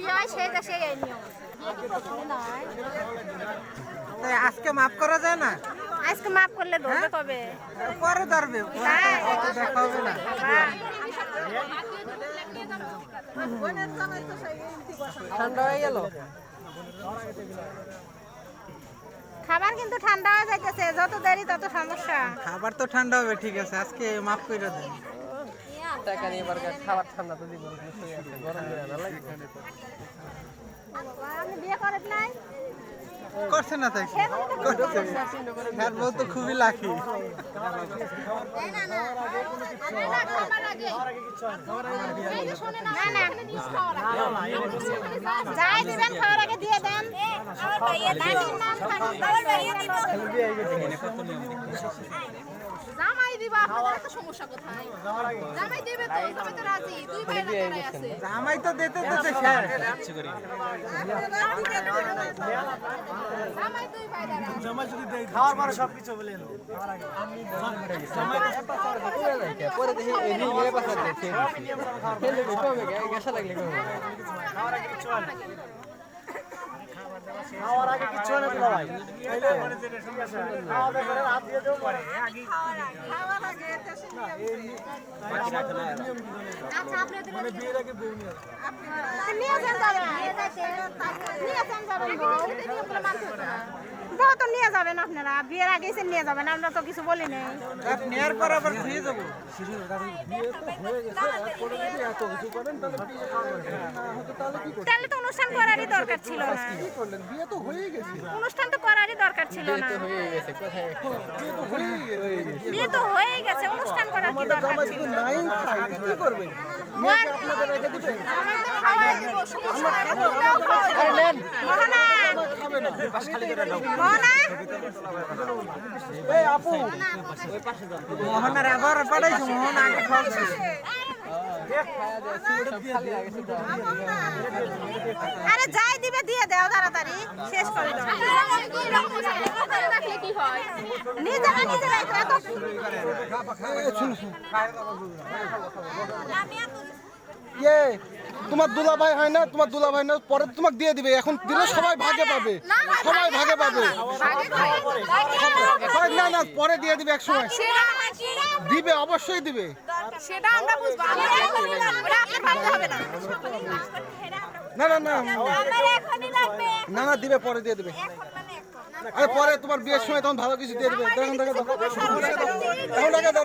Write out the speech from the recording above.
ছুটি হয় সেই দেশে এই নিয়ম। আজকে মাফ করা যায় না? আজকে মাফ করলে ধরবে কবে? পরে ধরবে দেখা হবে না। হ্যাঁ। ঠান্ডা হয়ে গেল? খাবার কিন্তু ঠান্ডা হয়ে যাইতেছে যত দেরি তত সমস্যা। খাবার তো ঠান্ডা হবে ঠিক আছে আজকে মাফ করে দেন। টাকা নিয়ে এবার খাবার ঠান্ডা তো দিব গরম না করছে না তাই করছে হ্যাঁ বউ তো খুবই লাখি না না। যাই দিবেন খাওয়ার আগে দিয়ে দেন। দাদির নাম জামাই দিবা আপনাদের এত সমস্যা কোথায় জামাই দেবে তো জামাই তো রাজি দুই ভাই রাজি আছে জামাই তো দিতে দিতে শেষ জামাই দুই ভাই রাজি খাওয়ার পরে দেখি দেখে খেলে কমে গ্যাসা লাগলে খাওয়ার আগে হয় না খাওয়ার আগে কিচ্ছু হয় না দুলা ভাই দেবো পরে মানে বিয়ের আগে বউ নিয়ে আসবে। নিয়ে যান তাহলে নিয়ে যান বউ তো নিয়ে যাবেন আপনারা। বিয়ের আগে এসে নিয়ে যাবেন আমরা তো কিছু বলি নাই। নেয়ার পর আবার ফিরে যাব। তাহলে তো অনুষ্ঠান করারই দরকার ছিল না। অনুষ্ঠান তো করারই দরকার ছিল না। হয়ে বিয়ে তো হয়েই গেছে অনুষ্ঠান করার কি দরকার ছিল? মোহনার আবার পাঠাইছো মোহন আগে খাওয়াচ্ছে আরে যাই দিবে দিয়ে দাও তাড়াতাড়ি শেষ করে দাও হয় নিজেরা নিজেরা এত ইয়ে তোমার দুলা ভাই হয় না তোমার দুলা ভাই না পরে তোমাকে দিয়ে দিবে। এখন দিলে সবাই ভাগে পাবে। সবাই ভাগে পাবে। না না পরে দিয়ে দিবে এক সময়। দিবে অবশ্যই দিবে। সেটা আমরা বুঝব। হবে না না না না না। না দিবে পরে দিয়ে দিবে। আরে পরে তোমার বিয়ের সময় তখন ভালো কিছু দিয়ে দিবে। এখন টাকা দাও